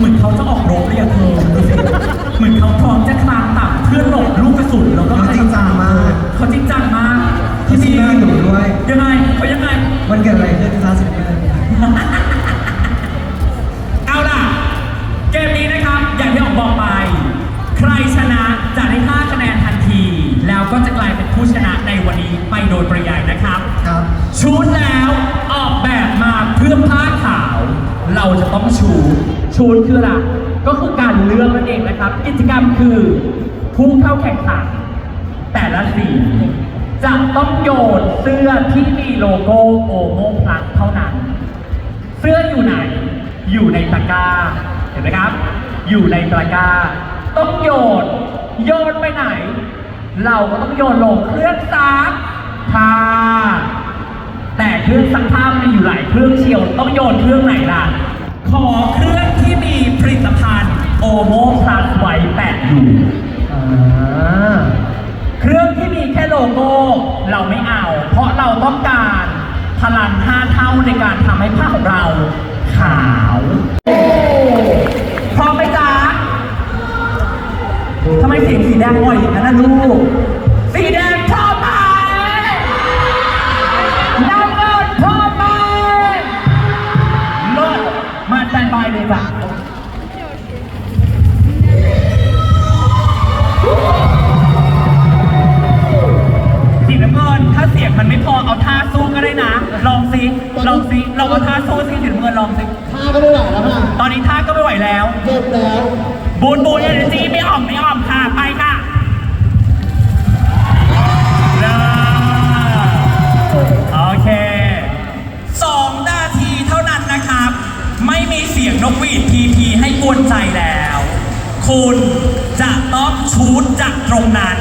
เหมือนเขาจะออกรบเลยอะเธอดูสิเหมือนเขาพร้อมจะคลานต่ำเพื่อหลบลูกกระสุนแล้วก็เขาจริงจังมาก เขาจริงจังมากเขาซีเรียสหนูด้วยยังไงเขายังไง มันเกิดอะไรขึ้นคะสิบเดือนเอาล่ะ เกมนี้นะครับ อย่างที่ผมบอกไป ใครชนะจะได้5คะแนนทันที แล้วก็จะกลายเป็นผู้ชนะในวันนี้ไปโดยปริยายนะครับครับชูดแล้วออกแบบมาเพื่อผ้าขาว เราจะต้องชูด ชูดคืออะไรก็คือการเลือกนั่นเองนะครับ กิจกรรมคือผู้เข้าแข่งขันแต่ละสี จะต้องโยนเสื้อที่มีโลโก้โอโมพลัสเท่านั้น เสื้ออยู่ไหน อยู่ในตะกร้า เห็นไหมครับ อยู่ในตะกร้า ต้องโยน โยนไปไหน เราก็ต้องโยนลงเครื่องซักผ้าแต่เครื่องซักผ้ามีอยู่หลายเครื่องเชียว ต้องโยนเครื่องไหนล่ะ ขอเครื่องที่มีผลิตภัณฑ์โอโมพลัสไว้แปะอยู่เครื่องที่มีแค่โลโก้เราไม่เอา เพราะเราต้องการพลังห้าเท่าในการทำให้ผ้าของเราขาวพร้อมไหมจ๊ะทำไมเสียงสีแดงอ่อยอย่างนั้นนะลูก บแล้ว บูนบูนเอเนจีไม่อ่อมไม่อ่อมค่ะ ไปค่ะเริ่มโอเคสองนาทีเท่านั้นนะครับ ไม่มีเสียงนกหวีดพีพีให้กวนใจแล้ว คุณจะต้องชูดจากตรงนั้น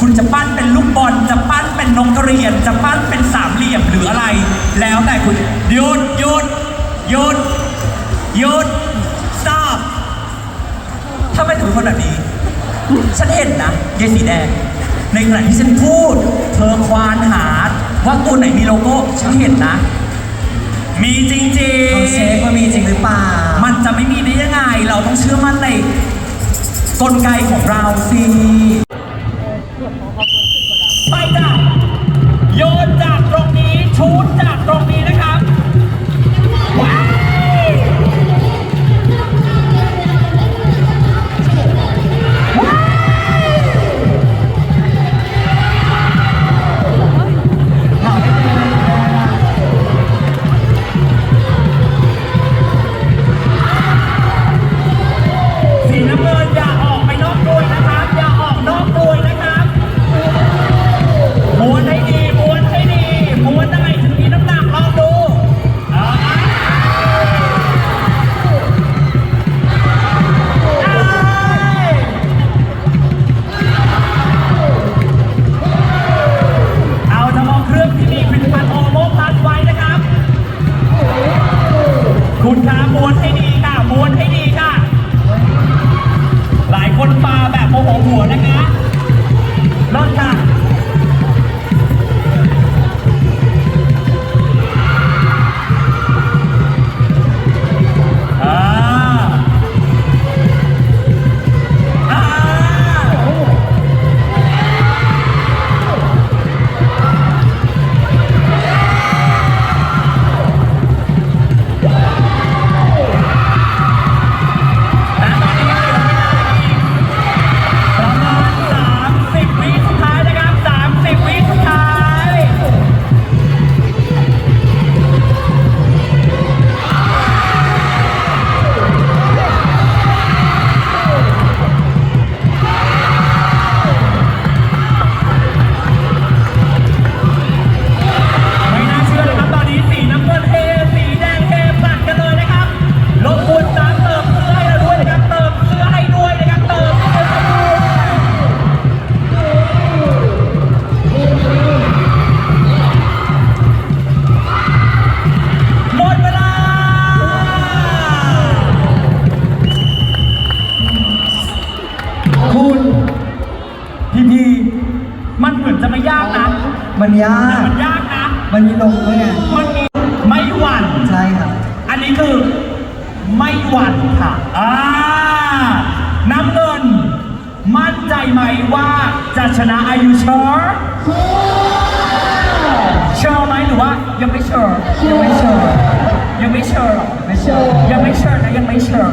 คุณจะปั้นเป็นลูกบอลจะปั้นเป็นนกกระเรียน จะปั้นเป็นสามเหลี่ยมหรืออะไร แล้วแต่คุณหยุดหยุดหยุดหยุด ถ้าไม่ถึงคนแบบนี้ ฉันเห็นนะยายสีแดง ในขณะที่ฉันพูด เธอควานหาว่าตัวไหนมีโลโก้ ฉันเห็นนะ มีจริงเขาเช็คว่ามีจริงหรือเปล่า มันจะไม่มีได้ยังไง เราต้องเชื่อมั่นในกลไกของเราสิไปจ้ะโยนจากตรงนี้ชูดจากตรงนี้ มันยาแต่กมันยากนะ มันมีลงด้วยไงมันมีไม่หวั่น ใช่ครับ อันนี้คือไม่หวั่นค่ะ อ่า น้ำเงิน มั่นใจไหมว่าจะชนะอายุเชอร์เชอร์ไหมหรือว่ายังไม่เชอร์ยังไม่เชิญยังไม่เชอร์หรอไม่เชิญยังไม่เชิญนะยังไม่เชิญ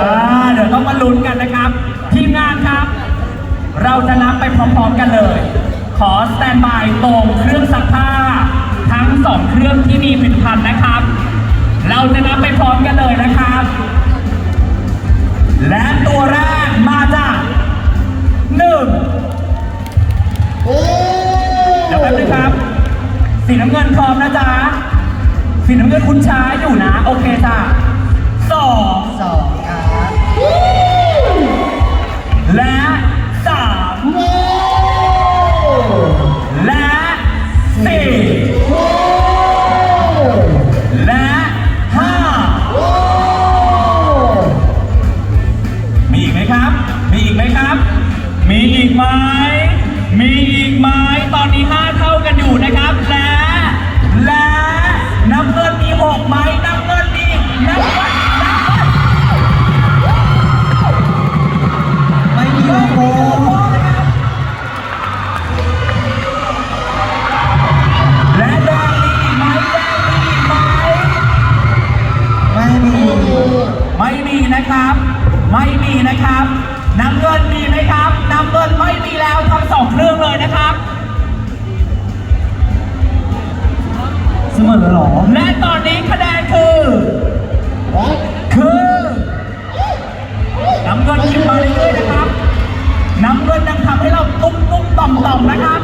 อ่า เดี๋ยวต้องมาลุ้นกันนะครับ ทีมงานครับ เราจะนับไปพร้อมๆกันเลย ขอสแตนบายตรงเครื่องซักผ้า ทั้งสองเครื่องที่มีผลิตภัณฑ์นะครับ เราจะนับไปพร้อมกันเลยนะครับ และตัวแรกมาจากหนึ่งเดี๋ยวแป๊บนึงครับ สีน้ำเงินพร้อมนะจ๊ะสีน้ำเงินคุณช้าอยู่นะ โอเคจ้ะสองส มมีอีกไหมตอนนี้ห้าเท่ากันอยู่นะครับ และ และน้ำเงินมีหกไหมน้ำเงินมีน้ำเงินน้ำเงินไม่มีโลโก้และแดงมีอีกไหมแดงมีอีกไหมไม่มี ไม่มีนะครับ ไม่มีนะครับ น้ำเงินมีไหมครับ น้ำเงินไม่มีแล้วทั้งสองเครื่องเลยนะครับ เสมอเหรอ และตอนนี้คะแนนคือ คือ น้ำเงินหยิบมาเรื่อยๆนะครับ น้ำเงินยังทำให้เราตุ้มตุ้มต่อมต่อมๆนะครับ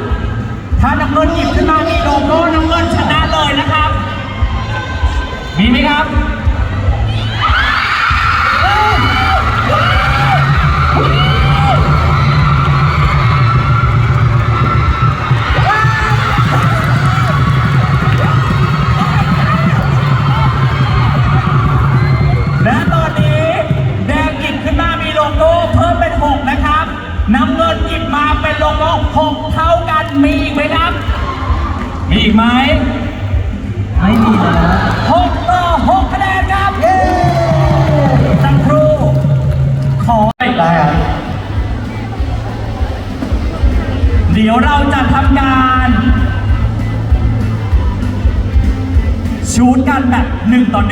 ถ้าน้ำเงินหยิบขึ้นมามีโลโก้น้ำเงินชนะเลยนะครับ มีไหมครับ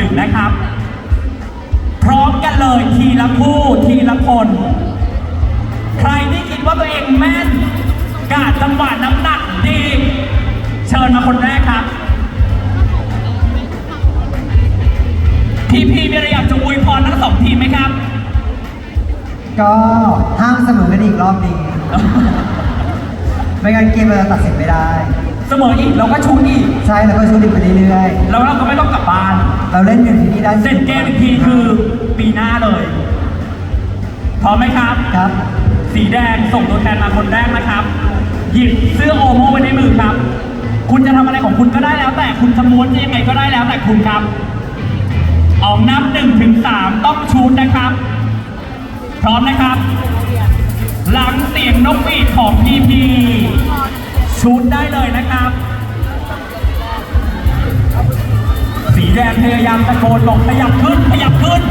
นึ่งนะครับ พร้อมกันเลยทีละคู่ทีละคน ใครที่คิดว่าตัวเองแม่น กาดจังหวะน้ำหนักดี เชิญมาคนแรกครับพี่พีมีอะไรอยากจะอวยพรทั้งสองทีมไหมครับ ก็ห้ามเสมอกันอีกรอบนี้ ไม่งั้นเกมเราจะตัดสินไม่ได้ เสมออีกเราก็ชูดอีก ใช่แล้วก็ชูดิบไปเรื่อยแล้วเราก็ไม่ต้องกลับบ้าน ๆเราเล่นกันที่นี่ได้เสร็จเกมอีกทีคือปีหน้าเลยพร้อมไหมครับ ครับ สีแดงส่งตัวแทนมาคนแรกนะครับ หยิบเสื้อโอโม่ไว้ในมือครับ คุณจะทำอะไรของคุณก็ได้แล้ว แต่คุณจะม้วนจะยังไงก็ได้แล้วแต่คุณครับออกนับหนึ่งถึงสามต้องชูดนะครับ พร้อมนะครับ หลังเสียงนกหวีดของพีพี ชูดได้เลยนะครับ สีแดงพยายามตะโกนบอกขยับขึ้นขยับขึ้น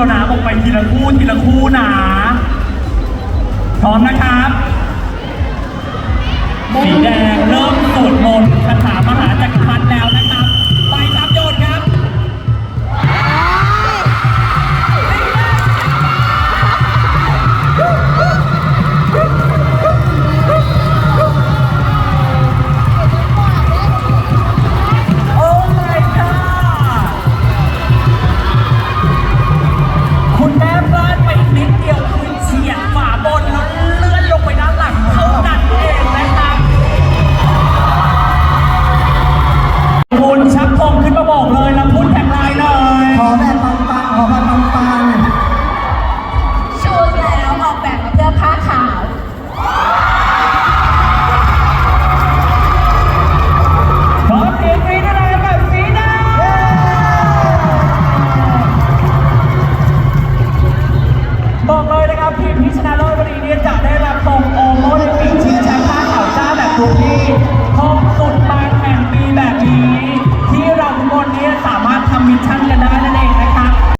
แล้วนะออกไปทีละคู่ทีละคู่นะพร้อมนะครับสีแดง